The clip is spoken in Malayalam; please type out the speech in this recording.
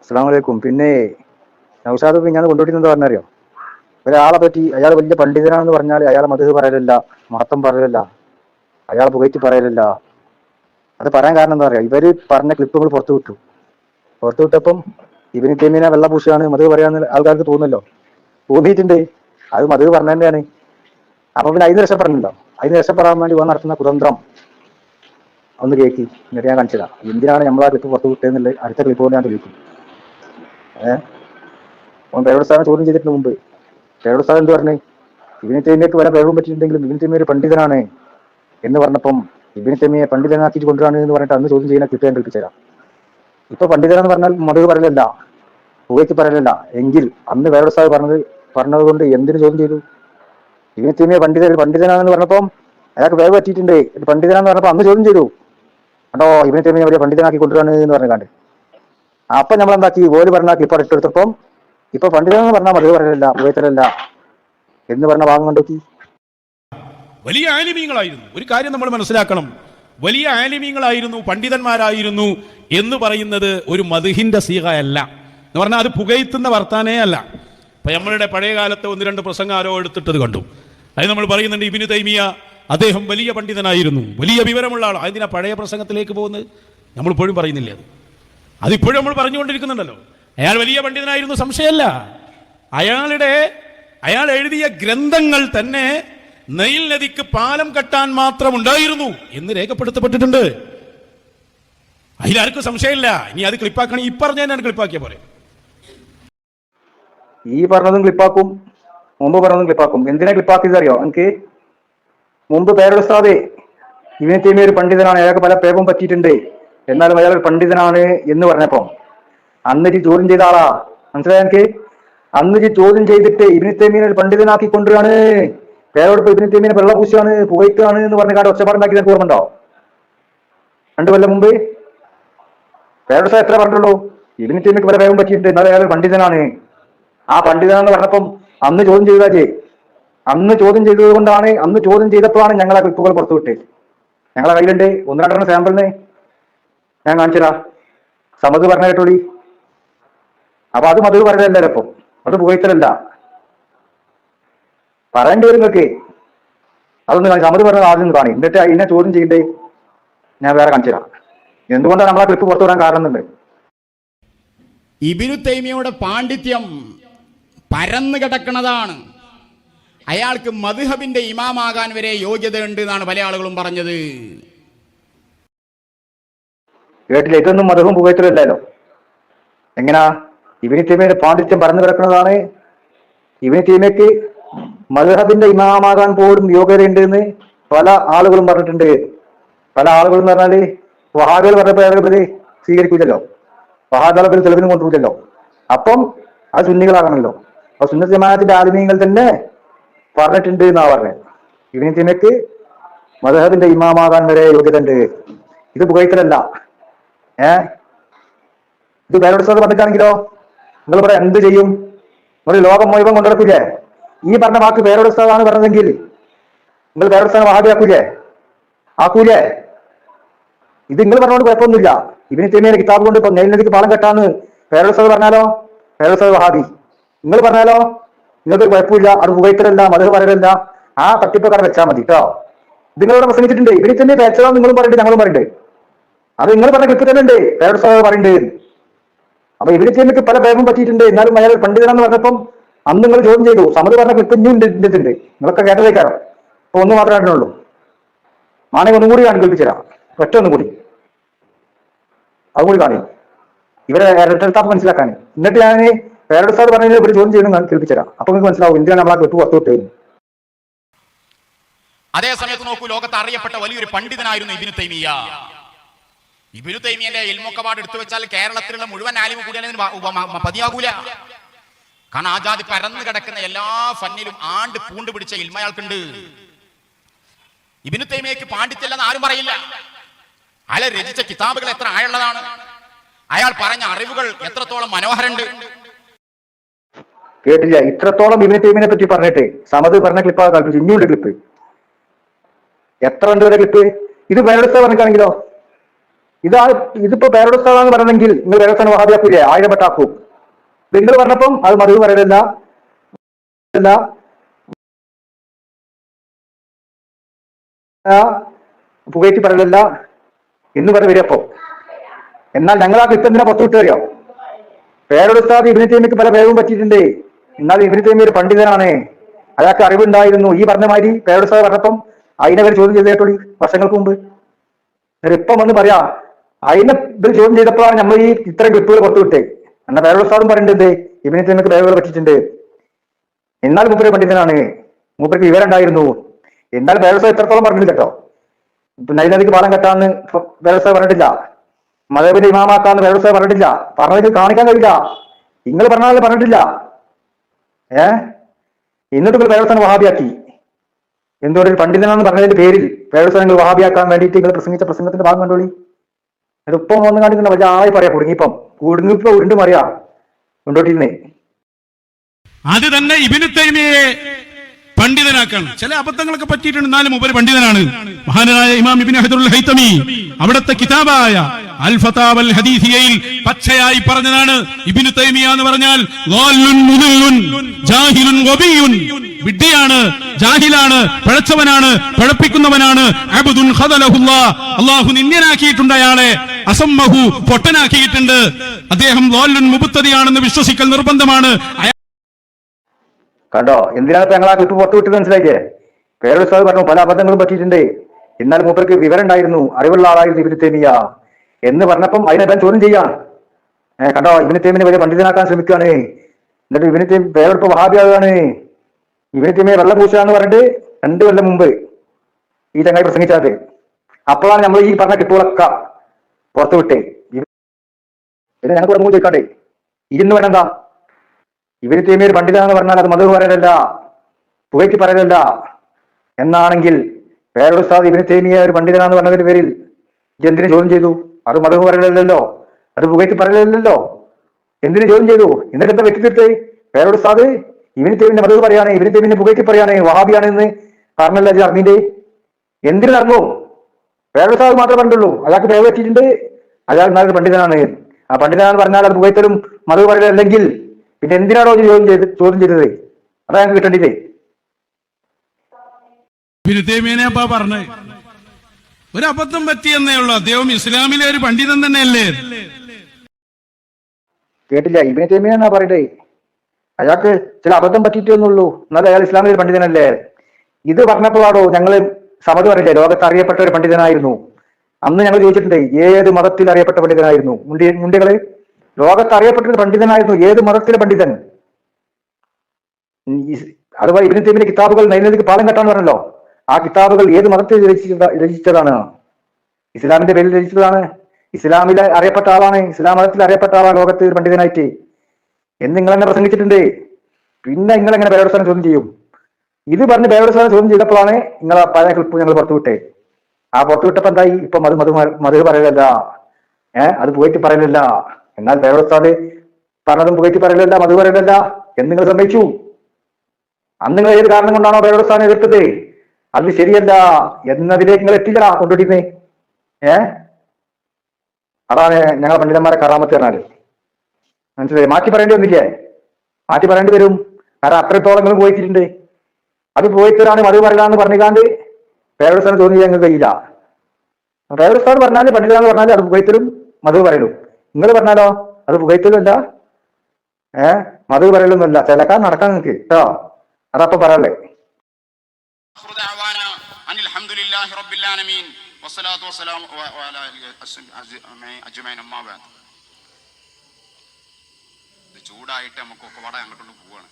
അസ്സാം വലൈക്കും പിന്നെ നൗഷാദ് ഞാൻ കൊണ്ടുപോയിരുന്നത് പറഞ്ഞറിയോ? ഒരാളെ പറ്റി അയാൾ വലിയ പണ്ഡിതനാണെന്ന് പറഞ്ഞാൽ അയാൾ മധു പറയലില്ല മഹത്വം പറയലില്ല അയാൾ പുകയറ്റി പറയലില്ല. അത് പറയാൻ കാരണം എന്താ പറയാ ഇവർ പറഞ്ഞ ക്ലിപ്പുകൾ പുറത്തു വിട്ടു. പുറത്തു വിട്ടപ്പം ഇവന് വെള്ള വെള്ളപൂശാണ് മധു പറയാന്ന് ആൾക്കാർക്ക് തോന്നുന്നല്ലോ. തോന്നിയിട്ടുണ്ട്. അത് മധു പറഞ്ഞതന്നെയാണ് അപ്പൊ പിന്നെ അതിന് രക്ഷപ്പെടണല്ലോ അതിന് രക്ഷപ്പെടാൻ വേണ്ടി വന്ന് നടത്തുന്ന കുതന്ത്രം. ഒന്ന് കേക്കി. എന്നിട്ട് ഞാൻ കാണിച്ചതാ. എന്തിനാണ് നമ്മൾ ആ ക്ലിപ്പ് പുറത്തു വിട്ടതെന്നുള്ള അടുത്ത ക്ലിപ്പ് കൊണ്ട് ഞാൻ തെളിയിക്കും. ഏഹ് പേരോട് സ്ഥാനം ചോദ്യം ചെയ്തിട്ട് മുമ്പ്. പേരോട് സ്ഥാനം എന്ത് പറഞ്ഞു? ഇബിന് തേമിയക്ക് വരാൻ പേരും പറ്റിയിട്ടുണ്ടെങ്കിലും ഇബിന് തേമിയ ഒരു പണ്ഡിതനാണ് എന്ന് പറഞ്ഞപ്പം ഇബിന് തേമിയെ പണ്ഡിതനാക്കിയിട്ട് കൊണ്ടുവരാണ് എന്ന് പറഞ്ഞിട്ട് അന്ന് ചോദ്യം ചെയ്യുന്ന ക്ലിപ്പ് ഞാൻ കേൾപ്പിച്ചുതരാം. ഇപ്പൊ പണ്ഡിതനെന്ന് പറഞ്ഞാൽ മറുപടി പറയലല്ല പുകയ്ക്ക് പറയലല്ല. എങ്കിൽ അന്ന് പേരോട് സ്ഥാനം പറഞ്ഞത് പറഞ്ഞത് കൊണ്ട് എന്തിനു ചോദ്യം ചെയ്തു? ഇബിന് തേമിയ പണ്ഡിതൻ പണ്ഡിതനാണെന്ന് പറഞ്ഞപ്പം അയാൾക്ക് വേഗം പറ്റിയിട്ടുണ്ട്. പണ്ഡിതനാന്ന് പറഞ്ഞപ്പോൾ അന്ന് ചോദ്യം ചെയ്തു. കേട്ടോ ഇബിന് തേമിയെ വലിയ പണ്ഡിതനാക്കി കൊണ്ടുവരാണ് എന്ന് പറഞ്ഞു കണ്ട്. അപ്പൊ നമ്മൾ എന്താക്കി ഓൽ പറഞ്ഞ ക്ലിപ്പ് ഇട്ടെടുത്തപ്പം ഇപ്പൊ പണ്ഡിതെന്ന് പറഞ്ഞാൽ മതി പറയലില്ല ഉപയോഗത്തിലല്ല എന്ന് പറഞ്ഞ ഭാഗം കണ്ടോക്കി വലിയ ആലിമീങ്ങളായിരുന്നു. ഒരു കാര്യം നമ്മൾ മനസ്സിലാക്കണം. വലിയ ആലിമീങ്ങളായിരുന്നു പണ്ഡിതന്മാരായിരുന്നു എന്ന് പറയുന്നത് ഒരു മധുഹിന്റെ സീഹയല്ല എന്ന് പറഞ്ഞാൽ അത് പുകയത്തുന്ന വർത്താനേ അല്ല. ഇപ്പൊ നമ്മളുടെ പഴയ കാലത്തെ ഒന്ന് രണ്ട് പ്രസംഗം ആരോ എടുത്തിട്ടത് കണ്ടു. അത് നമ്മൾ പറയുന്നുണ്ട് ഇബിന് തൈമിയ അദ്ദേഹം വലിയ പണ്ഡിതനായിരുന്നു. വലിയ വിവരമുള്ള ആളാണ് അതിനാ പഴയ പ്രസംഗത്തിലേക്ക് പോകുന്നത്? നമ്മളിപ്പോഴും പറയുന്നില്ലേ അത്? അതിപ്പോഴും നമ്മൾ പറഞ്ഞുകൊണ്ടിരിക്കുന്നുണ്ടല്ലോ. അയാൾ വലിയ പണ്ഡിതനായിരുന്നു സംശയമല്ല. അയാളുടെ അയാൾ എഴുതിയ ഗ്രന്ഥങ്ങൾ തന്നെ നൈൽ നദിക്ക് പാലം കെട്ടാൻ മാത്രം ഉണ്ടായിരുന്നു എന്ന് രേഖപ്പെടുത്തപ്പെട്ടിട്ടുണ്ട്. അതിലാർക്കും സംശയമില്ല. ഇനി അത് ക്ലിപ്പാക്കണം. ഈ പറഞ്ഞ തന്നെയാണ് ക്ലിപ്പാക്കിയ പോലെ. ഈ പറഞ്ഞതും ക്ലിപ്പാക്കും മുമ്പ് പറഞ്ഞതും ക്ലിപ്പാക്കും. എന്തിനാ ക്ലിപ്പാക്കിയത് അറിയോ? എനിക്ക് മുമ്പ് പേരെടുത്താതെ ഇവനെ തീമേ ഒരു പണ്ഡിതനാണ്. അയാൾക്ക് പല പേപ്പും പറ്റിയിട്ടുണ്ട്. എന്നാലും അയാൾ ഒരു പണ്ഡിതനാണ് എന്ന് പറഞ്ഞപ്പം അന്നിട്ട് ചോദ്യം ചെയ്ത ആളാ? മനസ്സിലായ എനിക്ക്? അന്നിട്ട് ചോദ്യം ചെയ്തിട്ട് ഇബിനി തേമീനെ ഒരു പണ്ഡിതനാക്കി കൊണ്ടുവരാണ് പേരോടൊപ്പം ഇബിനി തേമീനെ വെള്ളപൂശാണ് പുകയ്ക്കാണ് എന്ന് പറഞ്ഞ കാര്യം ഒച്ചപ്പാടുണ്ടാക്കി നിനക്ക് ഓർമ്മയുണ്ടോ? രണ്ടു കൊല്ലം മുമ്പ്? പേരോട് എത്ര പറഞ്ഞുള്ളൂ? ഇബിനി പല വേഗം പറ്റിയിട്ടുണ്ട് എന്നാലും അയാൾ പണ്ഡിതനാണ്. ആ പണ്ഡിതനാന്ന് പറഞ്ഞപ്പം അന്ന് ചോദ്യം ചെയ്താച്ചേ അന്ന് ചോദ്യം ചെയ്തത് കൊണ്ടാണ് അന്ന് ചോദ്യം ചെയ്തപ്പോഴാണ് ഞങ്ങളെ ക്ലിപ്പുകൾ പുറത്തുവിട്ട് ഞങ്ങളെ കയ്യിലുണ്ട്. ഒന്ന് രണ്ടെണ്ണം സാമ്പിളിന് ഞാൻ കാണിച്ചതാ സമത് പറഞ്ഞ കേട്ടോളി അപ്പൊ അത് മധു പറഞ്ഞതല്ലേ ഇപ്പം? അത് പുകഴ്ത്തലല്ല പറയേണ്ടി വരും നിങ്ങൾക്ക് അതൊന്ന് കാണിച്ചു സമത് പറഞ്ഞത് ആദ്യം കാണി. എന്നിട്ട് അതിനെ ചോദ്യം ചെയ്യണ്ടേ? ഞാൻ വേറെ കാണിച്ചരാ എന്തുകൊണ്ടാണ് നമ്മളെ ക്ലിപ്പ് പുറത്തു വരാൻ കാരണം എന്നുണ്ട് ഇബിനു തൈമിയുടെ പാണ്ഡിത്യം പരന്നു കിടക്കുന്നതാണ് അയാൾക്ക് മധുഹബിന്റെ ഇമാമാകാൻ വരെ യോഗ്യതയുണ്ട് എന്നാണ് പല ആളുകളും പറഞ്ഞത്. കേട്ടില്ല. ഇതൊന്നും മതവും പുകഴ്ത്തലല്ലോ എങ്ങനാ? ഇവിനി തീമയുടെ പാണ്ഡിത്യം പറഞ്ഞു കിടക്കുന്നതാണ്. ഇവിനി തീമയ്ക്ക് മധുഹബിന്റെ ഇമാമാകാൻ പോലും യോഗ്യതയുണ്ട് എന്ന് പല ആളുകളും പറഞ്ഞിട്ടുണ്ട്. പല ആളുകളും പറഞ്ഞാൽ വഹാബികൾ പറഞ്ഞപ്പോൾ സ്വീകരിക്കില്ലല്ലോ വഹാബികളെ തെളിവിനും കൊണ്ടുപോകില്ലല്ലോ അപ്പം അത് സുന്നികളാകണല്ലോ. അപ്പൊ സുന്ന ജമാഅത്തിന്റെ ആലിമീങ്ങൾ തന്നെ പറഞ്ഞിട്ടുണ്ട് എന്നാ പറഞ്ഞത് ഇവന് തീമയ്ക്ക് മധുഹബിന്റെ ഇമാമാകാൻ വരെ യോഗ്യത ഉണ്ട് ഇത് പുകഴ്ത്തലല്ല. ഏ? ഇത് വേറൊരു സ്ഥലത്ത് പറഞ്ഞിട്ടാണെങ്കിലോ നിങ്ങൾ ഇവിടെ എന്ത് ചെയ്യും? നിങ്ങൾ ലോകം മുഴുവൻ കൊണ്ടുനടക്കില്ലേ ഈ പറഞ്ഞ വാക്ക് വേറൊരു സ്ഥലമാണ് പറഞ്ഞതെങ്കിൽ നിങ്ങൾ വേറൊരു സ്ഥലം വഹാബിയാക്കൂലേ ആക്കൂലേ? ഇത് നിങ്ങൾ പറഞ്ഞുകൊണ്ട് കുഴപ്പമൊന്നുമില്ല. ഇവന് തെമിയുടെ കിതാബ് കൊണ്ട് ഇപ്പൊ നെല്ലിനദിക്ക് പാലം കെട്ടാന്ന് വേറൊരു സ്ഥലം പറഞ്ഞാലോ? വേറൊരു സ്ഥലം വഹാബി. നിങ്ങൾ പറഞ്ഞാലോ? നിങ്ങൾക്ക് കുഴപ്പമില്ല. അത് പുകയ്ക്കലല്ല മധുര പറയലല്ല. ആ തട്ടിപ്പക്കാരെ വെച്ചാൽ മതി കേട്ടോ. നിങ്ങളിവിടെ പ്രസംഗിച്ചിട്ടുണ്ട് ഇവർ തന്നെ പേച്ചതോ നിങ്ങളും പറയുന്നുണ്ട് ഞങ്ങളും പറയുന്നുണ്ട് അത് നിങ്ങൾ പറഞ്ഞ ക്ലിപ്പ് തന്നെ ഉണ്ട് വേറൊരു പറയുന്നുണ്ട്. അപ്പൊ ഇവിടെ ചെയ്യുമ്പോൾ പല ഭേദം പറ്റിയിട്ടുണ്ട്. എന്നാലും അയാൾ പണ്ഡിതനാന്ന് പറഞ്ഞപ്പം അന്ന് നിങ്ങൾ ചോദ്യം ചെയ്തു. സമത് പറഞ്ഞ കൃത്യം ഇനിയും നിങ്ങളൊക്കെ കേട്ടതേക്കാരം അപ്പൊ ഒന്ന് മാത്രമേ ഉള്ളൂ ആണെങ്കിൽ ഒന്നും കൂടി കാണി കേൾപ്പിച്ചുതരാം ഒറ്റ ഒന്നും കൂടി. അതും കൂടി കാണി ഇവരെ ഇരട്ടത്താപ്പ് മനസ്സിലാക്കാൻ എന്നിട്ട് ഞാൻ വേറെ സാർ ഇവർ ചോദ്യം ചെയ്യണം കേൾപ്പിച്ചുതരാം അപ്പൊ നിങ്ങൾക്ക് മനസ്സിലാവും എന്തിനാണ് നമ്മളെ ക്ലിപ്പ് പുറത്തു വിട്ടത്? അതേ സമയത്ത് നോക്കൂ ലോകത്ത് അറിയപ്പെട്ട വലിയൊരു പണ്ഡിതനായിരുന്നു ഇബിനു തൈമിയ ഇബിനു തൈമിയന്റെ എൽമുക്കപാട് എടുത്തു വെച്ചാൽ കേരളത്തിലുള്ള മുഴുവൻ ആലിമ കൂടിയാലും പതിയാകൂല. കാരണം ആജാതി പരന്നു കിടക്കുന്ന എല്ലാ ഫന്നിലും ആണ്ട് പൂണ്ട് പിടിച്ച ഇൽമ അയാൾക്കുണ്ട് ഇബിനു തൈമിയക്ക് പാണ്ഡിത്യല്ലെന്ന് ആരും പറയില്ല. അയാൾ രചിച്ച കിതാബുകൾ എത്ര ആയുള്ളതാണ് അയാൾ പറഞ്ഞ അറിവുകൾ എത്രത്തോളം മനോഹരണ്ട് കേട്ടില്ല. ഇത്രത്തോളം ഇബിനു ടീമിനെ പറ്റി പറഞ്ഞിട്ട് സമത് പറഞ്ഞ ക്ലിപ്പാണ് കൽപ്പിച്ചു ഇനിയുണ്ട് ക്ലിപ്പ്. എത്ര ഉണ്ട് ക്ലിപ്പ്? ഇത് വേറെ പറഞ്ഞിട്ടാണെങ്കിലോ? ഇതാ ഇതിപ്പോ പേരോടുസ്താന്ന് പറഞ്ഞെങ്കിൽ നിങ്ങൾ പേരോസ്ഥാനം ആയിരം പെട്ടാക്കും നിങ്ങൾ പറഞ്ഞപ്പം അത് മറുപടി പറയലില്ല. പുകയറ്റി പറയലില്ല. എന്ന് പറഞ്ഞ് വരിയപ്പോ. എന്നാൽ ഞങ്ങൾ ആ ക്ലിപ്പ് എന്തിനാ പുറത്തു വിട്ടുകയോ പേരോടുസ്താദ് ഇബിന് തേമിക്ക് പല പേരും പറ്റിയിട്ടുണ്ട്. എന്നാൽ ഇബിന് ഒരു പണ്ഡിതനാണ്. അയാൾക്ക് അറിവുണ്ടായിരുന്നു. ഈ പറഞ്ഞ മാതിരി പേരോടുസ്താദ് പറഞ്ഞപ്പം അതിനെ ചോദ്യം ചെയ്ത് കേട്ടോളി വർഷങ്ങൾക്ക് മുമ്പ്. ഇപ്പം വന്ന് പറയാ അതിനെ ഇത് ചോദ്യം ചെയ്തപ്പോഴാണ് നമ്മൾ ഈ ഇത്രയും ക്ലിപ്പുകൾ പുറത്തു വിട്ടേ എന്നാൽ സാറും പറഞ്ഞിട്ടുണ്ട് ഇവനെ നിനക്ക് പേരുകൾ പറ്റിയിട്ടുണ്ട്. എന്നാൽ മൂപ്പര് പണ്ഡിതനാണ്. മൂപ്പർക്ക് വിവരം ഉണ്ടായിരുന്നു. എന്നാൽ സാർ എത്രത്തോളം പറഞ്ഞില്ല കേട്ടോ. നൈനദിക്ക് പാലം കെട്ടാന്ന് വ്യവസ്ഥ പറഞ്ഞിട്ടില്ല. മതബിന്റെ ഇമാമാക്കാന്ന് വ്യവസ്ഥ പറഞ്ഞിട്ടില്ല. പറഞ്ഞതിൽ കാണിക്കാൻ കഴിയില്ല. നിങ്ങൾ പറഞ്ഞാലും പറഞ്ഞിട്ടില്ല. ഏ? എന്നിട്ട് നിങ്ങൾ സാർ വഹാബിയാക്കി. എന്തുകൊണ്ട് ഒരു പണ്ഡിതനാണെന്ന് പറഞ്ഞതിന്റെ പേരിൽ വേറെ നിങ്ങൾ വഹാബിയാക്കാൻ വേണ്ടിയിട്ട് നിങ്ങൾ പ്രസംഗിച്ച പ്രസംഗത്തിന്റെ ഭാഗം കണ്ടോളി. അതിപ്പം വന്ന് കാണിക്കുന്ന വലിയ ആയി പറയാ കുടുങ്ങിപ്പം. കുടുങ്ങിപ്പോ ഉരുണ്ട് മറിയാ. കൊണ്ടോട്ടിരുന്നേ. അത് തന്നെ ഇബിന് തൈമിയെ പണ്ഡിതനാക്കാണ്. ചില അബദ്ധങ്ങളൊക്കെ പറ്റിയിട്ടുണ്ട്. എന്നാലും ഉപരി പണ്ഡിതനാണ്. മഹാനായ ഇമാം ഇബിൻ ഹജറുൽ ഹൈത്തമി അവിടുത്തെ കിതാബായ അൽ ഫതാബ് അൽ ഹദീസിയയിൽ പച്ചയായി പറഞ്ഞതാണ് ഇബിന് തൈമിയ എന്ന് പറഞ്ഞാൽ വിഡ്ഢിയാണ് ജാഹിലാണ് പഴച്ചവനാണ് പഴപ്പിക്കുന്നവനാണ്. അള്ളാഹു നിന്ദ്യനാക്കിയിട്ടുണ്ട് അയാളെ. അസംബഹു പൊട്ടനാക്കിയിട്ടുണ്ട്. അദ്ദേഹം ലോലുൻ മുബുത്തതിയാണെന്ന് വിശ്വസിക്കൽ നിർബന്ധമാണ്. കണ്ടോ? എന്തിനാണ് ഞങ്ങൾ ആ ക്ലിപ്പ് പുറത്തു വിട്ടത് മനസ്സിലാക്കിയേ സാർ പറഞ്ഞു പല അബദ്ധങ്ങളും പറ്റിയിട്ടുണ്ട്. എന്നാൽ മൂപ്പർക്ക് വിവരം ഉണ്ടായിരുന്നു. അറിവുള്ള ആളായിരുന്നു ഇബിന് തേമിയ എന്ന് പറഞ്ഞപ്പം അതിനെ ഞാൻ ചോദ്യം ചെയ്യാം. കണ്ടോ? ഇബിന് തേമിനെ വലിയ പണ്ഡിതനാക്കാൻ ശ്രമിക്കുകയാണ്. എന്നിട്ട് ഇബിന് തേമി പേരിപ്പോ വഹാബിയാകാണ് തേമിയെ വെള്ളം പൂച്ചാന്ന് പറഞ്ഞിട്ട് രണ്ടു കൊല്ലം മുമ്പ് ഈ ചങ്ങായി പ്രസംഗിച്ചത്. അപ്പോഴാണ് നമ്മൾ ഈ പറഞ്ഞ കിട്ടുകളൊക്കെ പുറത്തു വിട്ടേ. പിന്നെ ഞങ്ങൾക്ക് ഒന്നും ചോദിക്കാട്ടെ ഇരുന്ന് വേണ്ടെന്താ ഇവർ തേമിയ ഒരു പണ്ഡിതാന്ന് പറഞ്ഞാൽ അത് മധു പറയലല്ല പുകയ്ക്ക് പറയലല്ല. എന്നാണെങ്കിൽ വേറൊരു സ്ഥാപനം ഇവന് തേമിയ ഒരു പണ്ഡിതനാന്ന് പറഞ്ഞതിന്റെ പേരിൽ എന്തിനു ചോദ്യം ചെയ്തു? അത് മധു പറയലല്ലോ അത് പുകയ്ക്ക് പറയലല്ലോ എന്തിനു ചോദ്യം ചെയ്തു? എന്നിട്ട് എന്താ വ്യക്തി തീർത്തേ വേറൊരു ഉസ്താദ് ഇവന് തേമിന്റെ മതത് പറയാനേ ഇവന് തേമിന്റെ പുകയ്ക്ക് പറയാനേ വഹാബിയാണ് എന്ന് പറഞ്ഞല്ല അർമീന്റെ എന്തിനു നടന്നു? വേറൊരു മാത്രം മാത്രമേ പറഞ്ഞിട്ടുള്ളൂ. അയാൾക്ക് പേര് വെച്ചിട്ടുണ്ട്. അയാൾ നല്ലൊരു പണ്ഡിതനാണ്. ആ പണ്ഡിതനാണ് പറഞ്ഞാൽ അത് പുകയ്ത്തലും മധു പറയലല്ലെങ്കിൽ പിന്നെ എന്തിനാണോ ചോദ്യം ചെയ്ത് ചോദ്യം ചെയ്തത്? അതാ ഞങ്ങൾക്ക് കിട്ടേണ്ടില്ലേ പിന്നെ തേമീനെ അപ്പാ പറഞ്ഞത് ഒരു അബദ്ധം പറ്റിയെന്നേ ഉള്ളൂ. അദ്ദേഹം ഇസ്ലാമിലെ ഒരു പണ്ഡിതൻ തന്നെയല്ലേ? കേട്ടില്ല. ഇബിനെ തേമിയാന്നാ പറയട്ടെ അയാൾക്ക് ചില അബദ്ധം പറ്റിയിട്ടേന്നുള്ളൂ എന്നാലും അയാൾ ഇസ്ലാമിക പണ്ഡിതനല്ലേ? ഇത് പറഞ്ഞപ്പോഴാണോ ഞങ്ങൾ സമത് പറയില്ലേ ലോകത്ത് അറിയപ്പെട്ട ഒരു പണ്ഡിതനായിരുന്നു. അന്ന് ഞങ്ങൾ ചോദിച്ചിട്ടുണ്ട് ഏത് മതത്തിൽ അറിയപ്പെട്ട പണ്ഡിതനായിരുന്നു? മുണ്ടി മുണ്ടികൾ ലോകത്ത് അറിയപ്പെട്ട ഒരു പണ്ഡിതനായിരുന്നു. ഏത് മതത്തിലെ പണ്ഡിതൻ? അതുപോലെ ഇബിന് തേമിന്റെ കിതാബുകൾ നൈനദിക്ക് പാലം കെട്ടാന്ന് പറഞ്ഞല്ലോ. ആ കിതാബുകൾ ഏത് മതത്തിൽ രചിച്ചത രചിച്ചതാണ്? ഇസ്ലാമിന്റെ പേരിൽ രചിച്ചതാണ്. ഇസ്ലാമിലെ അറിയപ്പെട്ട ആളാണ് ഇസ്ലാം മതത്തിൽ അറിയപ്പെട്ട ആളാണ് ലോകത്ത് പണ്ഡിതനായിട്ട്. എന്ന് നിങ്ങൾ എന്നെ പ്രസംഗിച്ചിട്ടുണ്ട്. പിന്നെ നിങ്ങൾ എങ്ങനെ പേരോത്സവം ചോദ്യം ചെയ്യും? ഇത് പറഞ്ഞ് പേരോത്സവം ചോദ്യം ചെയ്തപ്പോഴാണ് നിങ്ങൾ പഴയ ക്ലിപ്പ് ഞങ്ങൾ പുറത്തുവിട്ടെ ആ പുറത്തുവിട്ടപ്പോ എന്തായി? ഇപ്പൊ മധു മധു മധു പറയലല്ല. ഏഹ് അത് പോയിട്ട് പറയലല്ല. എന്നാൽ പേരോത്സാദ് പറഞ്ഞതും പോയിട്ട് പറയലല്ല മധു പറയലല്ല എന്ന് നിങ്ങൾ സമ്മതിച്ചു. അന്ന് നിങ്ങൾ ഏത് കാരണം കൊണ്ടാണോ പേരോത്സാദം എതിർത്തത്? അത് ശരിയല്ല എന്നതിലേക്ക് നിങ്ങൾ എത്തിക്കണ കൊണ്ടുപിടിക്കുന്നേ ഏഹ് അതാണ് ഞങ്ങളെ പണ്ഡിതന്മാരെ കറാമത്ത് പറഞ്ഞാൽ. മനസ്സിലായി മാറ്റി പറയേണ്ടി വന്നില്ലേ മാറ്റി പറയേണ്ടി വരും കാരണം അത്രത്തോളം നിങ്ങൾ പോയിട്ടുണ്ട് അത് പോയിട്ടാണ് മധു പറയലാന്ന് പറഞ്ഞിക്കാണ്ട് പേരസ്ഥാനം തോന്നി ഞങ്ങൾക്ക് കഴിയില്ല പേരസ്ഥാൻ പറഞ്ഞാല് പണ്ഡിതാന്ന് പറഞ്ഞാല് അത് പുകയത്തലും മധു പറയലും നിങ്ങൾ പറഞ്ഞാലോ അത് പുകയത്തലുമല്ല ഏ മധു പറയലൊന്നുമല്ല ചിലക്കാൻ നടക്കാൻ നിങ്ങൾക്ക് കേട്ടോ അതപ്പൊ പറയല്ലേ آخر دعوانا أن الحمد لله رب العالمين والصلاة والسلام و- وعلى آله أجمعين أما بعد ഇത് നമുക്ക് ഒക്കെ വട അങ്ങോട്ടുള്ള പോവാണ്.